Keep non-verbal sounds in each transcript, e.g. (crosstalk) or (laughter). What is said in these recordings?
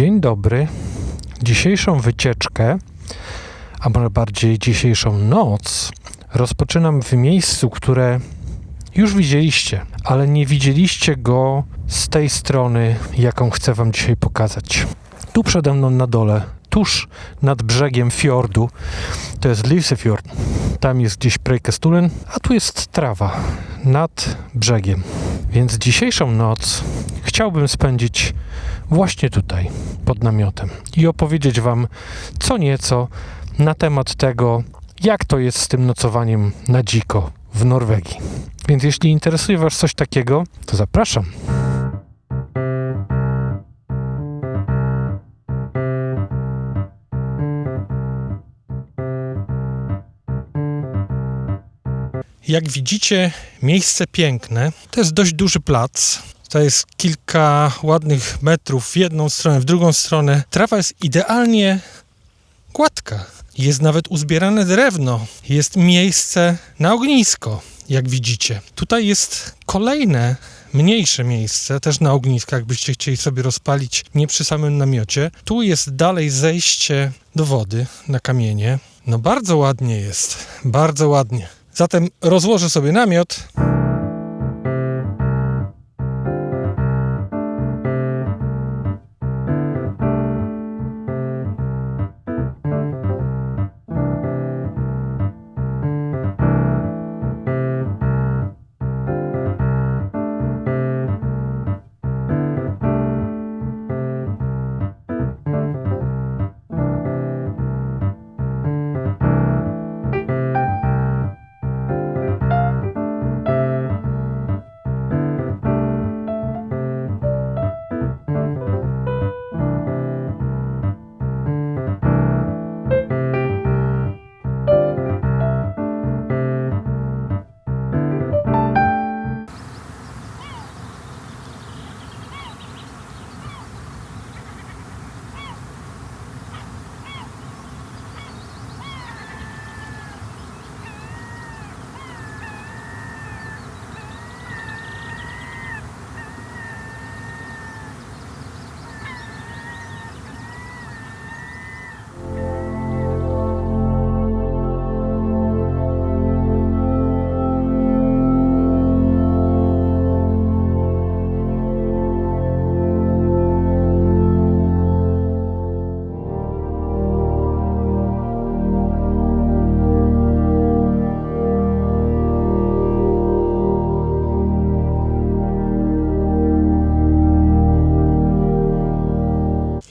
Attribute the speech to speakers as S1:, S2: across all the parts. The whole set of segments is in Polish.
S1: Dzień dobry. Dzisiejszą wycieczkę, a może bardziej dzisiejszą noc, rozpoczynam w miejscu, które już widzieliście, ale nie widzieliście go z tej strony, jaką chcę Wam dzisiaj pokazać. Tu przede mną na dole, tuż nad brzegiem fiordu, to jest Livsefjord. Tam jest gdzieś Preikestulen, a tu jest trawa nad brzegiem. Więc dzisiejszą noc chciałbym spędzić właśnie tutaj, pod namiotem i opowiedzieć Wam co nieco na temat tego, jak to jest z tym nocowaniem na dziko w Norwegii. Więc jeśli interesuje Was coś takiego, to zapraszam. Jak widzicie, miejsce piękne. To jest dość duży plac. To jest kilka ładnych metrów w jedną stronę, w drugą stronę. Trawa jest idealnie gładka. Jest nawet uzbierane drewno. Jest miejsce na ognisko, jak widzicie. Tutaj jest kolejne mniejsze miejsce, też na ognisko, jakbyście chcieli sobie rozpalić nie przy samym namiocie. Tu jest dalej zejście do wody na kamienie. No bardzo ładnie jest, bardzo ładnie. Zatem rozłożę sobie namiot.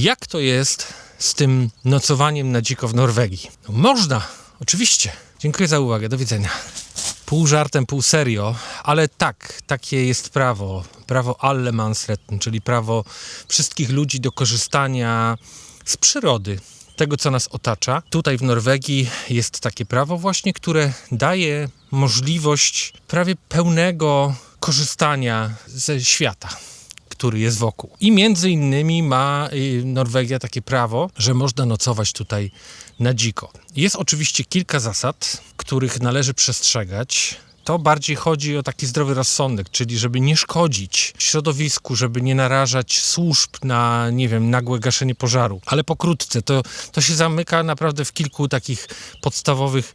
S1: Jak to jest z tym nocowaniem na dziko w Norwegii? No, można, oczywiście. Dziękuję za uwagę, do widzenia. Pół żartem, pół serio, ale tak, takie jest prawo. Prawo allemansretten, czyli prawo wszystkich ludzi do korzystania z przyrody, tego co nas otacza. Tutaj w Norwegii jest takie prawo właśnie, które daje możliwość prawie pełnego korzystania ze świata który jest wokół. I między innymi ma y, Norwegia takie prawo, że można nocować tutaj na dziko. Jest oczywiście kilka zasad, których należy przestrzegać. To bardziej chodzi o taki zdrowy rozsądek, czyli żeby nie szkodzić środowisku, żeby nie narażać służb na, nie wiem, nagłe gaszenie pożaru. Ale pokrótce, to, to się zamyka naprawdę w kilku takich podstawowych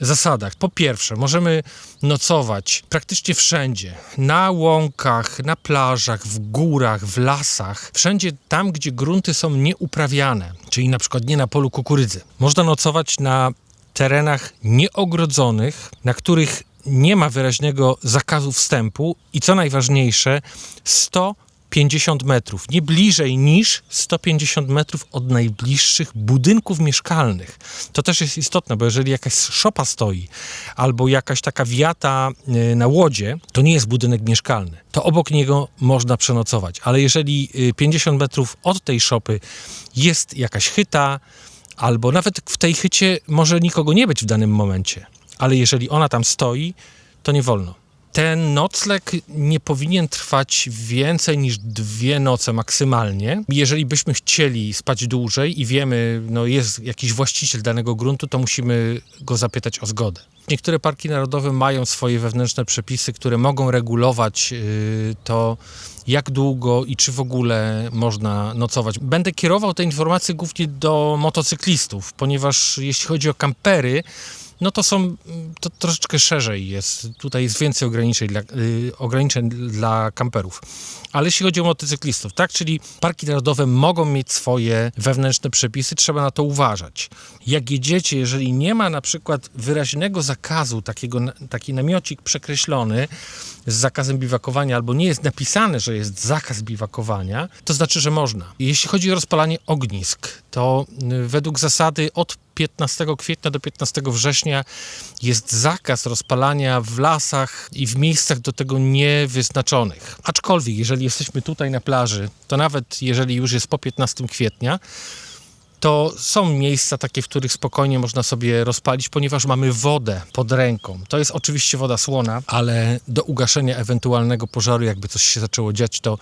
S1: zasadach. Po pierwsze, możemy nocować praktycznie wszędzie. Na łąkach, na plażach, w górach, w lasach. Wszędzie tam, gdzie grunty są nieuprawiane, czyli na przykład nie na polu kukurydzy. Można nocować na terenach nieogrodzonych, na których nie ma wyraźnego zakazu wstępu i co najważniejsze, 100 50 metrów, nie bliżej niż 150 metrów od najbliższych budynków mieszkalnych. To też jest istotne, bo jeżeli jakaś szopa stoi albo jakaś taka wiata y, na łodzie, to nie jest budynek mieszkalny. To obok niego można przenocować, ale jeżeli 50 y, metrów od tej szopy jest jakaś chyta, albo nawet w tej chycie może nikogo nie być w danym momencie, ale jeżeli ona tam stoi, to nie wolno. Ten nocleg nie powinien trwać więcej niż dwie noce maksymalnie. Jeżeli byśmy chcieli spać dłużej i wiemy, no jest jakiś właściciel danego gruntu, to musimy go zapytać o zgodę. Niektóre parki narodowe mają swoje wewnętrzne przepisy, które mogą regulować yy, to, jak długo i czy w ogóle można nocować. Będę kierował te informacje głównie do motocyklistów, ponieważ jeśli chodzi o kampery, no to są, to troszeczkę szerzej jest. Tutaj jest więcej ograniczeń dla, yy, ograniczeń dla kamperów. Ale jeśli chodzi o motocyklistów, tak, czyli parki narodowe mogą mieć swoje wewnętrzne przepisy, trzeba na to uważać. Jak jedziecie, jeżeli nie ma na przykład wyraźnego zakazu, takiego, taki namiocik przekreślony z zakazem biwakowania, albo nie jest napisane, że jest zakaz biwakowania, to znaczy, że można. Jeśli chodzi o rozpalanie ognisk, to y, według zasady od 15 kwietnia do 15 września jest zakaz rozpalania w lasach i w miejscach do tego niewyznaczonych. Aczkolwiek, jeżeli jesteśmy tutaj na plaży, to nawet jeżeli już jest po 15 kwietnia, to są miejsca takie, w których spokojnie można sobie rozpalić, ponieważ mamy wodę pod ręką. To jest oczywiście woda słona, ale do ugaszenia ewentualnego pożaru, jakby coś się zaczęło dziać, to,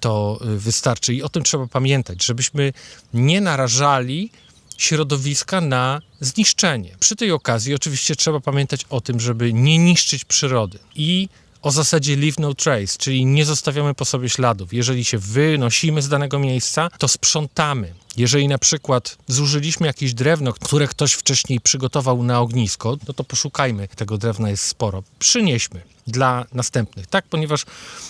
S1: to y, wystarczy. I o tym trzeba pamiętać, żebyśmy nie narażali środowiska na zniszczenie. Przy tej okazji oczywiście trzeba pamiętać o tym, żeby nie niszczyć przyrody i o zasadzie leave no trace, czyli nie zostawiamy po sobie śladów. Jeżeli się wynosimy z danego miejsca, to sprzątamy. Jeżeli na przykład zużyliśmy jakieś drewno, które ktoś wcześniej przygotował na ognisko, no to poszukajmy, tego drewna jest sporo. Przynieśmy dla następnych, tak? Ponieważ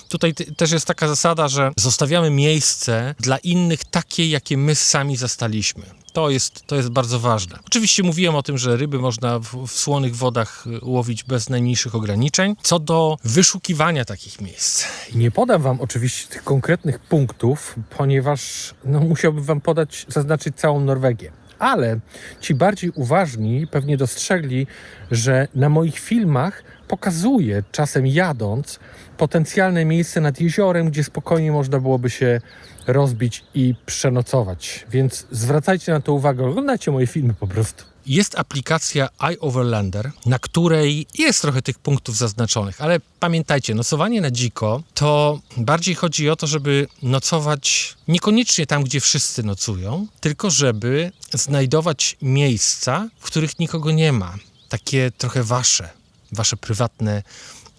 S1: tutaj też jest taka zasada, że zostawiamy miejsce dla innych takie, jakie my sami zastaliśmy. To jest, to jest bardzo ważne. Oczywiście mówiłem o tym, że ryby można w, w słonych wodach łowić bez najmniejszych ograniczeń. Co do wyszukiwania takich miejsc.
S2: Nie podam wam oczywiście tych konkretnych punktów, ponieważ no, musiałbym wam podać, zaznaczyć całą Norwegię. Ale ci bardziej uważni pewnie dostrzegli, że na moich filmach pokazuję czasem jadąc potencjalne miejsce nad jeziorem, gdzie spokojnie można byłoby się rozbić i przenocować. Więc zwracajcie na to uwagę, oglądajcie moje filmy po prostu.
S1: Jest aplikacja iOverlander, na której jest trochę tych punktów zaznaczonych, ale pamiętajcie, nocowanie na dziko to bardziej chodzi o to, żeby nocować niekoniecznie tam, gdzie wszyscy nocują, tylko żeby znajdować miejsca, w których nikogo nie ma. Takie trochę wasze, wasze prywatne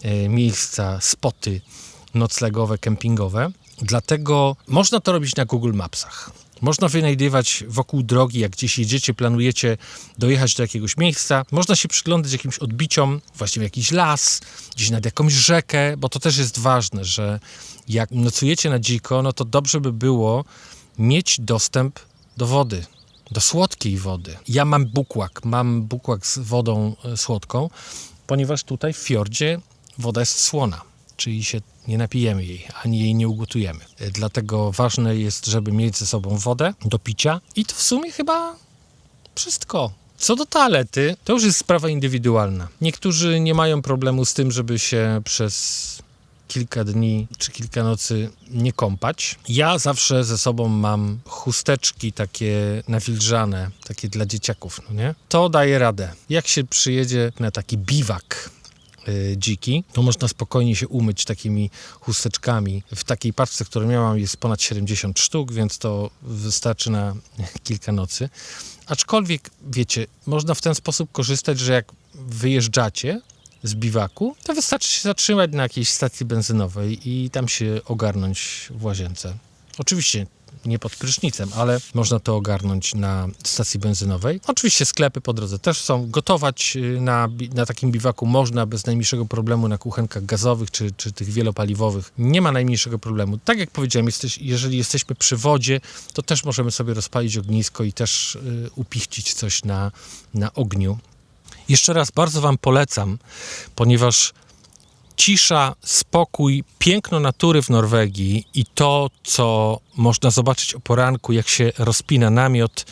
S1: e, miejsca, spoty noclegowe, kempingowe. Dlatego można to robić na Google Mapsach. Można wynajdywać wokół drogi, jak gdzieś jedziecie, planujecie dojechać do jakiegoś miejsca. Można się przyglądać jakimś odbiciom, właśnie w jakiś las, gdzieś nad jakąś rzekę, bo to też jest ważne, że jak nocujecie na dziko, no to dobrze by było mieć dostęp do wody, do słodkiej wody. Ja mam bukłak, mam bukłak z wodą e, słodką, ponieważ tutaj w fiordzie woda jest słona, czyli się nie napijemy jej, ani jej nie ugotujemy. Dlatego ważne jest, żeby mieć ze sobą wodę do picia i to w sumie chyba wszystko. Co do toalety, to już jest sprawa indywidualna. Niektórzy nie mają problemu z tym, żeby się przez kilka dni czy kilka nocy nie kąpać. Ja zawsze ze sobą mam chusteczki takie nawilżane, takie dla dzieciaków, no nie? To daje radę. Jak się przyjedzie na taki biwak dziki, to można spokojnie się umyć takimi chusteczkami. W takiej paczce, którą miałam, jest ponad 70 sztuk, więc to wystarczy na (laughs) kilka nocy. Aczkolwiek, wiecie, można w ten sposób korzystać, że jak wyjeżdżacie z biwaku, to wystarczy się zatrzymać na jakiejś stacji benzynowej i tam się ogarnąć w łazience. Oczywiście nie pod prysznicem, ale można to ogarnąć na stacji benzynowej. Oczywiście sklepy po drodze też są. Gotować y, na, na takim biwaku można bez najmniejszego problemu na kuchenkach gazowych czy, czy tych wielopaliwowych. Nie ma najmniejszego problemu. Tak jak powiedziałem, jesteś, jeżeli jesteśmy przy wodzie, to też możemy sobie rozpalić ognisko i też y, upichcić coś na, na ogniu. Jeszcze raz bardzo Wam polecam, ponieważ cisza, spokój, piękno natury w Norwegii i to, co można zobaczyć o poranku, jak się rozpina namiot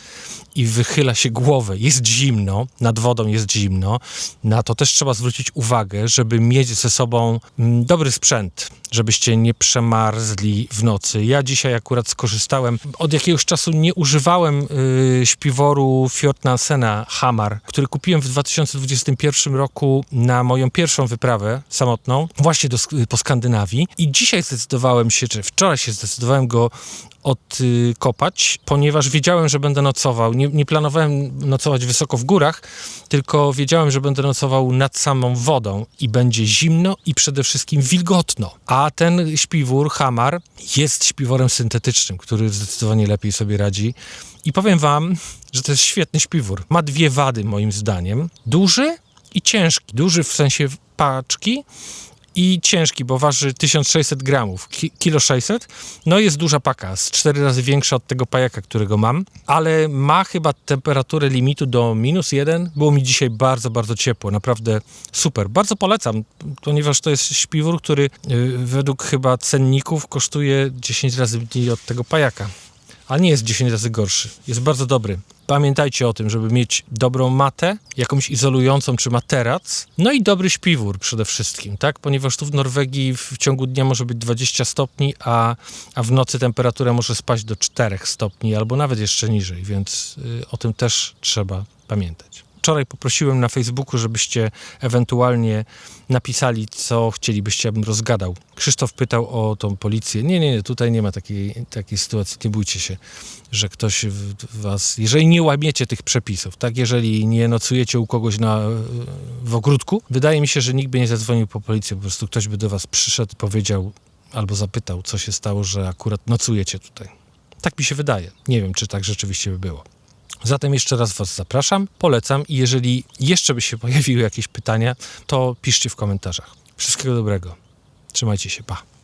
S1: i wychyla się głowę. Jest zimno, nad wodą jest zimno. Na to też trzeba zwrócić uwagę, żeby mieć ze sobą mm, dobry sprzęt, żebyście nie przemarzli w nocy. Ja dzisiaj akurat skorzystałem, od jakiegoś czasu nie używałem y, śpiworu Fjord Nansena Hamar, który kupiłem w 2021 roku na moją pierwszą wyprawę samotną, właśnie do, po Skandynawii. I dzisiaj zdecydowałem się, czy wczoraj się zdecydowałem go odkopać, ponieważ wiedziałem, że będę nocował. Nie, nie planowałem nocować wysoko w górach, tylko wiedziałem, że będę nocował nad samą wodą i będzie zimno i przede wszystkim wilgotno. A ten śpiwór, Hamar, jest śpiworem syntetycznym, który zdecydowanie lepiej sobie radzi. I powiem wam, że to jest świetny śpiwór. Ma dwie wady moim zdaniem. Duży i ciężki. Duży w sensie paczki, i ciężki, bo waży 1600 gramów, ki- kilo 600. No jest duża paka, z cztery razy większa od tego pajaka, którego mam, ale ma chyba temperaturę limitu do minus jeden. Było mi dzisiaj bardzo, bardzo ciepło, naprawdę super. Bardzo polecam, ponieważ to jest śpiwór, który y, według chyba cenników kosztuje 10 razy mniej od tego pajaka. Ale nie jest 10 razy gorszy. Jest bardzo dobry. Pamiętajcie o tym, żeby mieć dobrą matę, jakąś izolującą czy materac, no i dobry śpiwór przede wszystkim, tak? Ponieważ tu w Norwegii w ciągu dnia może być 20 stopni, a, a w nocy temperatura może spaść do 4 stopni albo nawet jeszcze niżej, więc y, o tym też trzeba pamiętać. Wczoraj poprosiłem na Facebooku, żebyście ewentualnie napisali, co chcielibyście, abym rozgadał. Krzysztof pytał o tą policję. Nie, nie, nie, tutaj nie ma takiej, takiej sytuacji, nie bójcie się, że ktoś was, jeżeli nie łamiecie tych przepisów, tak, jeżeli nie nocujecie u kogoś na, w ogródku, wydaje mi się, że nikt by nie zadzwonił po policję, po prostu ktoś by do was przyszedł, powiedział albo zapytał, co się stało, że akurat nocujecie tutaj. Tak mi się wydaje. Nie wiem, czy tak rzeczywiście by było. Zatem jeszcze raz Was zapraszam, polecam i jeżeli jeszcze by się (laughs) pojawiły jakieś pytania, to piszcie w komentarzach. Wszystkiego dobrego. Trzymajcie się, pa.